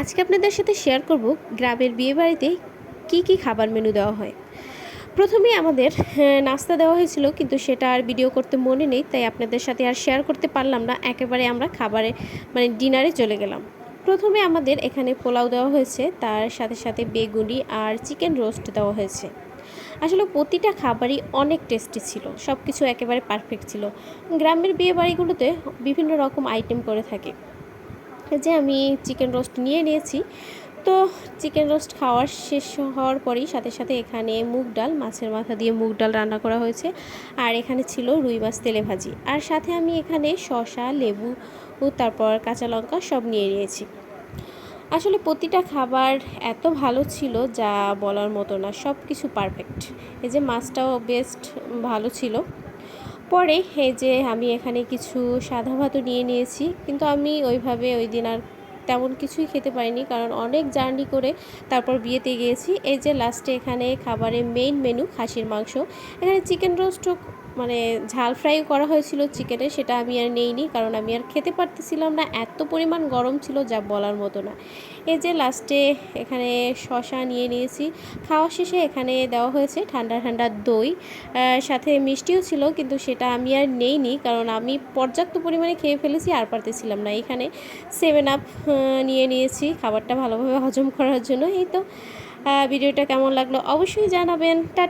আজকে আপনাদের সাথে শেয়ার করব গ্রামের বিয়েবাড়িতে কি কি খাবার মেনু দেওয়া হয়। প্রথমেই আমাদের হ্যাঁ, নাস্তা দেওয়া হয়েছিল কিন্তু সেটা আর ভিডিও করতে মনে নেই তাই আপনাদের সাথে আর শেয়ার করতে পারলাম না। একেবারে আমরা খাবারে মানে ডিনারে চলে গেলাম। প্রথমে আমাদের এখানে পোলাও দেওয়া হয়েছে তার সাথে সাথে বেগুনি আর চিকেন রোস্ট দেওয়া হয়েছে। আসলে প্রতিটা খাবারই অনেক টেস্টি ছিল সব কিছু একেবারে পারফেক্ট ছিল। গ্রামের বিয়ে বাড়িগুলোতে বিভিন্ন রকম আইটেম করে থাকে। যে আমি চিকেন রোস্ট নিয়ে নিয়েছি। তো চিকেন রোস্ট খাওয়ার শেষ হওয়ার পরেই সাথে সাথে এখানে মুগ ডাল, মাছের মাথা দিয়ে মুগ ডাল রান্না করা হয়েছে। আর এখানে ছিল রুই মাছ তেলে ভাজি। আর সাথে আমি এখানে শসা, লেবু তারপর কাঁচা লঙ্কা সব নিয়ে নিয়েছি। আসলে প্রতিটা খাবার এত ভালো ছিল যা বলার মতো না সব কিছু পারফেক্ট এই যে মাছটাও বেস্ট ভালো ছিল। পরে এই যে আমি এখানে কিছু সাদা ভাতও নিয়ে নিয়েছি, কিন্তু আমি ওইভাবে ওই দিন আর তেমন কিছুই খেতে পারিনি, কারণ অনেক জার্নি করে তারপর বিয়েতে গিয়েছি। এই যে লাস্টে এখানে খাবারের মেইন মেনু খাসির মাংস। এখানে চিকেন রোস্টও মানে ঝাল ফ্রাই করা হয়েছিল চিকেনে সেটা আমি আর নেইনি, কারণ আমি আর খেতে পারতেছিলাম না। এত পরিমাণ গরম ছিল যা বলার মতো না। এই যে লাস্টে এখানে শশা নিয়ে নিয়েছি। খাওয়া শেষে এখানে দেওয়া হয়েছে ঠান্ডা ঠান্ডা দই সাথে মিষ্টিও ছিল, কিন্তু সেটা আমি আর নেইনি, কারণ আমি পর্যাপ্ত পরিমাণে খেয়ে ফেলেছি, আর পারতেছিলাম না। এখানে সেভেন আপ নিয়ে নিয়েছি খাবারটা ভালোভাবে হজম করার জন্য। এই তো ভিডিওটা কেমন লাগল অবশ্যই জানাবেন। টা